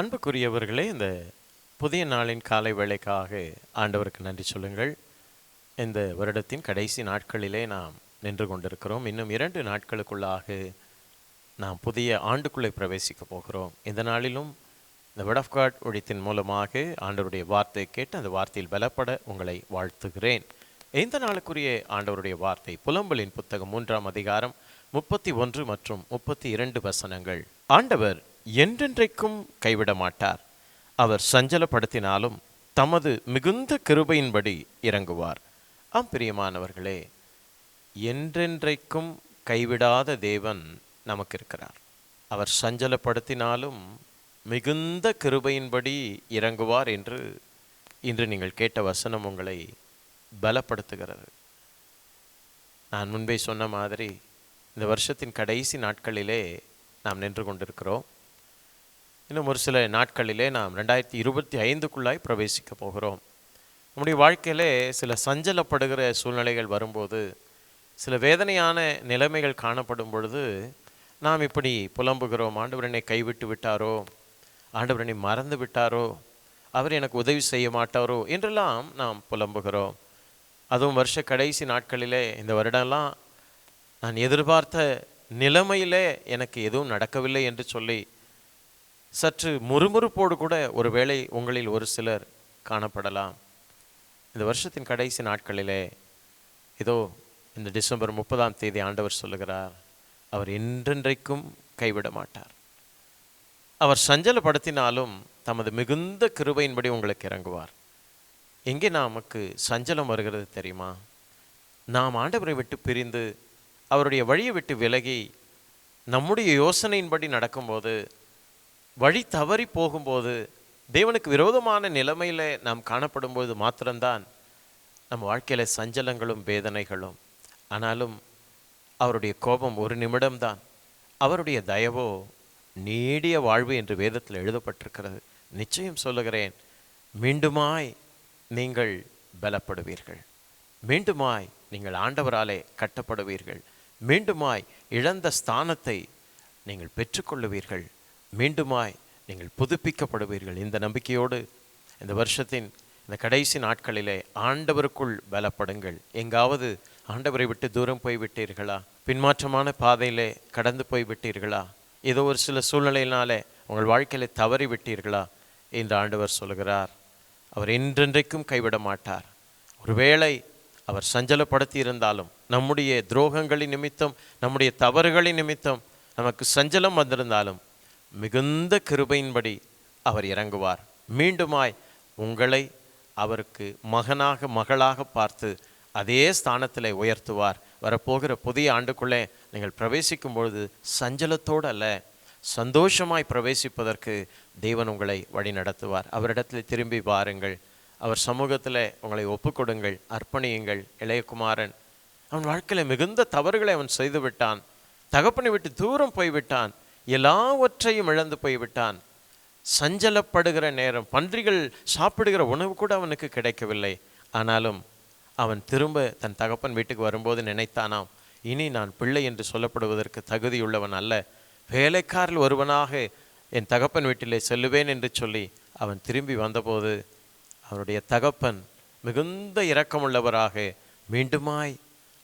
அன்புக்குரியவர்களே இந்த புதிய நாளின் காலை வேளைக்காக ஆண்டவருக்கு நன்றி சொல்லுங்கள். இந்த வருடத்தின் கடைசி நாட்களிலே நாம் நின்று கொண்டிருக்கிறோம். இன்னும் இரண்டு நாட்களுக்குள்ளாக நாம் புதிய ஆண்டுக்குள்ளே பிரவேசிக்க போகிறோம். இந்த நாளிலும் இந்த வேர்ட் ஆஃப் காட் ஒழித்தின் மூலமாக ஆண்டவருடைய வார்த்தை கேட்டு அந்த வார்த்தையில் பலப்பட உங்களை வாழ்த்துகிறேன். இந்த நாளுக்குரிய ஆண்டவருடைய வார்த்தை புலம்பலின் புத்தகம் மூன்றாம் அதிகாரம் முப்பத்தி ஒன்று மற்றும் முப்பத்தி இரண்டு வசனங்கள். ஆண்டவர் என்றென்றைக்கும் கைவிட மாட்டார் அவர் சஞ்சலப்படுத்தினாலும் தமது மிகுந்த கிருபையின்படி இறங்குவார். ஆம் பிரியமானவர்களே என்றென்றைக்கும் கைவிடாத தேவன் நமக்கு இருக்கிறார் அவர் சஞ்சலப்படுத்தினாலும் மிகுந்த கிருபையின்படி இறங்குவார் என்று இன்று நீங்கள் கேட்ட வசனம் உங்களை பலப்படுத்துகிறது. நான் முன்பே சொன்ன மாதிரி இந்த வருஷத்தின் கடைசி நாட்களிலே நாம் நின்று கொண்டிருக்கிறோம். இன்னும் ஒரு சில நாட்களிலே நாம் ரெண்டாயிரத்தி இருபத்தி ஐந்துக்குள்ளாய் பிரவேசிக்க போகிறோம். நம்முடைய வாழ்க்கையிலே சில சஞ்சலப்படுகிற சூழ்நிலைகள் வரும்போது சில வேதனையான நிலைமைகள் காணப்படும் பொழுது நாம் இப்படி புலம்புகிறோம். ஆண்டவரனை கைவிட்டு விட்டாரோ? ஆண்டவரனை மறந்து விட்டாரோ? அவர் எனக்கு உதவி செய்ய மாட்டாரோ? என்றெல்லாம் நாம் புலம்புகிறோம். அதுவும் வருஷ கடைசி நாட்களிலே இந்த வருடம்லாம் நான் எதிர்பார்த்த நிலைமையிலே எனக்கு எதுவும் நடக்கவில்லை என்று சொல்லி சற்று முறுமுறுப்போடு கூட ஒருவேளை உங்களில் ஒரு சிலர் காணப்படலாம். இந்த வருஷத்தின் கடைசி நாட்களிலே இதோ இந்த டிசம்பர் முப்பதாம் தேதி ஆண்டவர் சொல்லுகிறார் அவர் என்றென்றைக்கும் கைவிட மாட்டார். அவர் சஞ்சலப்படுத்தினாலும் தமது மிகுந்த கிருபையின்படி உங்களுக்கு இறங்குவார். எங்கே நமக்கு சஞ்சலம் வருகிறது தெரியுமா? நாம் ஆண்டவரை விட்டு பிரிந்து அவருடைய வழியை விட்டு விலகி நம்முடைய யோசனையின்படி நடக்கும்போது வழி தவறி போகும்போது தேவனுக்கு விரோதமான நிலைமையில் நாம் காணப்படும்போது மாத்திரம்தான் நம் வாழ்க்கையில் சஞ்சலங்களும் வேதனைகளும். ஆனாலும் அவருடைய கோபம் ஒரு நிமிடம்தான். அவருடைய தயவோ நீடிய வாழ்வு என்று வேதத்தில் எழுதப்பட்டிருக்கிறது. நிச்சயம் சொல்லுகிறேன் மீண்டுமாய் நீங்கள் பலப்படுவீர்கள். மீண்டுமாய் நீங்கள் ஆண்டவராலே கட்டப்படுவீர்கள். மீண்டுமாய் இழந்த ஸ்தானத்தை நீங்கள் பெற்றுக்கொள்ளுவீர்கள். மீண்டுமாய் நீங்கள் புதுப்பிக்கப்படுவீர்கள். இந்த நம்பிக்கையோடு இந்த வருஷத்தின் இந்த கடைசி நாட்களிலே ஆண்டவருக்குள் பலப்படுங்கள். எங்காவது ஆண்டவரை விட்டு தூரம் போய் விட்டீர்களா பின்மாற்றமான பாதையிலே கடந்து போய் விட்டீர்களா ஏதோ ஒரு சில சூழ்நிலையினாலே உங்கள் வாழ்க்கையில தவறி விட்டீர்களா என்று ஆண்டவர் சொல்கிறார் அவர் என்றென்றைக்கும் கைவிட மாட்டார். ஒருவேளை அவர் சஞ்சலப்படுத்தி இருந்தாலும் நம்முடைய துரோகங்களின் நிமித்தம் நம்முடைய தவறுகளின் நிமித்தம் நமக்கு சஞ்சலம் வந்திருந்தாலும் மிகுந்த கிருபையின்படி அவர் இறங்குவார். மீண்டுமாய் உங்களை அவருக்கு மகனாக மகளாக பார்த்து அதே ஸ்தானத்தில் உயர்த்துவார். வரப்போகிற புதிய ஆண்டுக்குள்ளே நீங்கள் பிரவேசிக்கும் பொழுது சஞ்சலத்தோடு அல்ல சந்தோஷமாய் பிரவேசிப்பதற்கு தேவன் உங்களை வழி நடத்துவார். அவரிடத்தில் திரும்பி வாருங்கள். அவர் சமூகத்தில் உங்களை ஒப்புக்கொடுங்கள் அர்ப்பணியுங்கள். இளையகுமாரன் அவன் வாழ்க்கையில் மிகுந்த தவறுகளை அவன் செய்துவிட்டான். தகப்பனை விட்டு தூரம் போய்விட்டான். எல்லாவற்றையும் இழந்து போய்விட்டான். சஞ்சலப்படுகிற நேரம் பன்றிகள் சாப்பிடுகிற உணவு கூட அவனுக்கு கிடைக்கவில்லை. ஆனாலும் அவன் திரும்ப தன் தகப்பன் வீட்டுக்கு வரும்போது நினைத்தானாம் இனி நான் பிள்ளை என்று சொல்லப்படுவதற்கு தகுதியுள்ளவன் அல்ல. வேலைக்காரில் ஒருவனாக என் தகப்பன் வீட்டிலே செல்லுவேன் என்று சொல்லி அவன் திரும்பி வந்தபோது அவனுடைய தகப்பன் மிகுந்த இரக்கமுள்ளவராக மீண்டுமாய்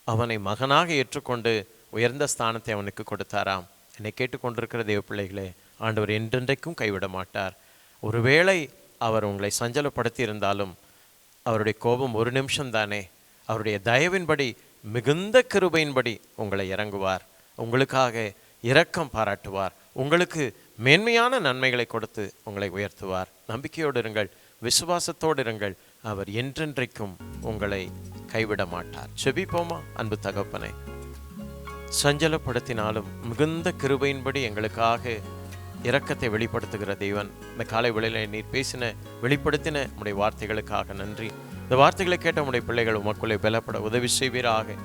அவனை மகனாக ஏற்றுக்கொண்டு உயர்ந்த ஸ்தானத்தை அவனுக்கு கொடுத்தாராம். என்னை கேட்டுக்கொண்டிருக்கிற தேவ பிள்ளைகளே ஆண்டவர் என்றென்றைக்கும் கைவிட மாட்டார் ஒருவேளை அவர் உங்களை சஞ்சலப்படுத்தியிருந்தாலும் அவருடைய கோபம் ஒரு நிமிஷம் தானே அவருடைய தயவின்படி மிகுந்த கிருபையின்படி உங்களை இறங்குவார். உங்களுக்காக இரக்கம் பாராட்டுவார். உங்களுக்கு மேன்மையான நன்மைகளை கொடுத்து உங்களை உயர்த்துவார். நம்பிக்கையோடு இருங்கள் விசுவாசத்தோடு இருங்கள். அவர் என்றென்றைக்கும் உங்களை கைவிட மாட்டார் செபிப்போமா? அன்பு தகப்பனை. சஞ்சலப்படுத்தினாலும் மிகுந்த கிருபையின்படி எங்களுக்காக இரக்கத்தை வெளிப்படுத்துகிற தெய்வன் இந்த காலை வேளையில நீர் பேசின வெளிப்படுத்தின உடைய வார்த்தைகளுக்காக நன்றி. இந்த வார்த்தைகளை கேட்ட உடைய பிள்ளைகள் உமக்குள்ளே பலப்பட உதவி செய்வீராக.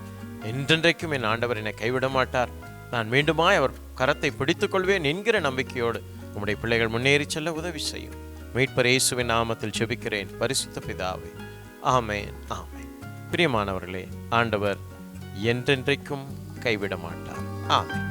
என்றென்றைக்கும் என் ஆண்டவர் என்னை கைவிட மாட்டார் நான் மீண்டுமாய் அவர் கரத்தை பிடித்துக் கொள்வேன் என்கிற நம்பிக்கையோடு உம்முடைய பிள்ளைகள் முன்னேறி செல்ல உதவி செய்யும். மீட்பர் இயேசுவின் நாமத்தில் செபிக்கிறேன் பரிசுத்த பிதாவே. ஆமேன் ஆமேன். பிரியமானவர்களே ஆண்டவர் என்றென்றைக்கும் கைவிட மாட்டார் ஆமென்